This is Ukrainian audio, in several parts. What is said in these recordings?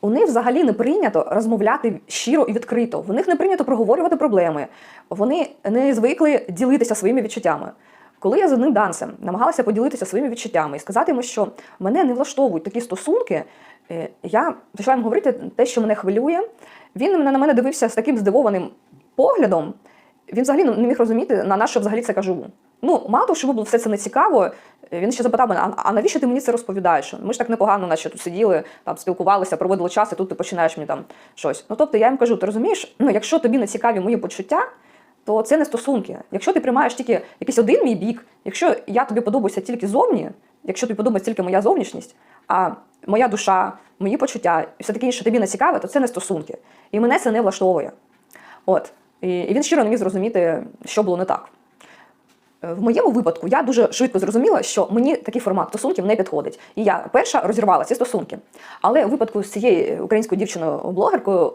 у них взагалі не прийнято розмовляти щиро і відкрито. В них не прийнято проговорювати проблеми. Вони не звикли ділитися своїми відчуттями. Коли я з одним данцем намагалася поділитися своїми відчуттями і сказати йому, що мене не влаштовують такі стосунки, е, я почала йому говорити те, що мене хвилює. Він на мене дивився з таким здивованим поглядом. Він взагалі не міг розуміти, на що взагалі це кажу. Ну, мало того, що було все це не цікаво. Він ще запитав мене, а, навіщо ти мені це розповідаєш? Ми ж так непогано, наче тут сиділи, там спілкувалися, проводили час, і тут ти починаєш мені там щось. Ну тобто я їм кажу: ти розумієш, ну якщо тобі не цікаві мої почуття, то це не стосунки. Якщо ти приймаєш тільки якийсь один мій бік, якщо я тобі подобаюся тільки зовні, якщо тобі подобається тільки моя зовнішність, а моя душа, мої почуття і все таке інше тобі не цікаве, то це не стосунки. І мене це не влаштовує. От. І він щиро не міг зрозуміти, що було не так. Е, В моєму випадку я дуже швидко зрозуміла, що мені такий формат стосунків не підходить. І я перша розірвала ці стосунки. Але у випадку з цією українською дівчиною-блогеркою,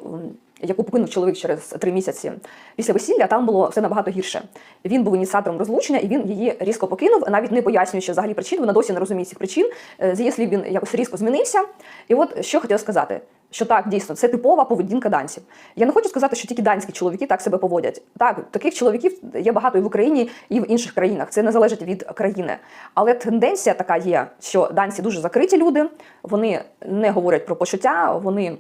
яку покинув чоловік через три місяці після весілля, там було все набагато гірше. Він був ініціатором розлучення, і він її різко покинув, навіть не пояснюючи взагалі причин. Вона досі не розуміє цих причин. Е, З її слів він якось різко змінився. І от що хотіла сказати. Що так, дійсно, це типова поведінка данців. Я не хочу сказати, що тільки данські чоловіки так себе поводять. Так, таких чоловіків є багато і в Україні, і в інших країнах. Це не залежить від країни. Але тенденція така є, що данці дуже закриті люди, вони не говорять про почуття, вони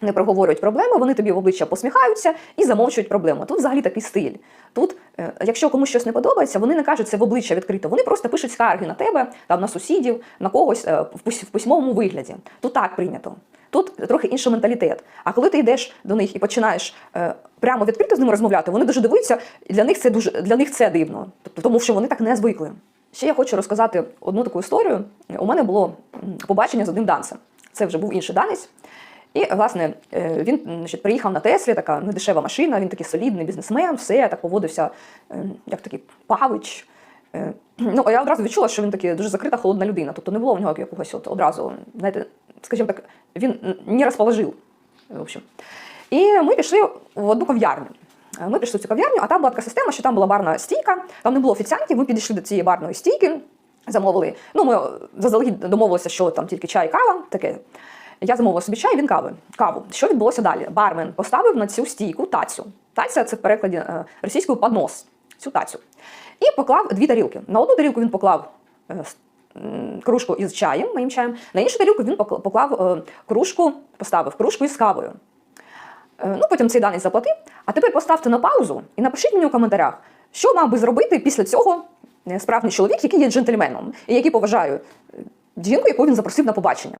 не проговорюють проблеми, вони тобі в обличчя посміхаються і замовчують проблему. Тут взагалі такий стиль. Тут, е, якщо комусь щось не подобається, вони не кажуть це в обличчя відкрито. Вони просто пишуть скарги на тебе, там на сусідів, на когось е, в письмовому вигляді. Тут так прийнято. Тут трохи інший менталітет. А коли ти йдеш до них і починаєш е, прямо відкрито з ними розмовляти, вони дуже дивуються, і для них це дуже для них це дивно, тобто тому що вони так не звикли. Ще я хочу розказати одну таку історію. У мене було побачення з одним данцем. Це вже був інший данець. І, власне, е, він значить, приїхав на Теслі, така недешева машина, він такий солідний бізнесмен, все, так поводився, е, як такий павич. Ну, а я одразу відчула, що він такий дуже закрита, холодна людина. Тобто не було в нього якогось от одразу, знаєте, скажімо так, він не розположив. В общем. І ми пішли в одну кав'ярню. Е, Ми пішли в цю кав'ярню, а там була така система, що там була барна стійка, там не було офіціантів, ми підійшли до цієї барної стійки, замовили. Ну, ми заздалегідь домовилися, що там тільки чай, кава, таке. Я замовила собі чай, він кави. Каву. Що відбулося далі? Бармен поставив на цю стійку тацю. Таця це в перекладі е, російською поднос. Цю тацю. І поклав дві тарілки. На одну тарілку він поклав е, кружку із чаєм, моїм чаєм, на іншу тарілку він покла- поклав е, кружку, поставив кружку із кавою. Е, Ну, потім цей даний заплатив. А тепер поставте на паузу і напишіть мені у коментарях, що мав би зробити після цього справний справжній чоловік, який є джентльменом, і який поважає е, жінку, яку він запросив на побачення.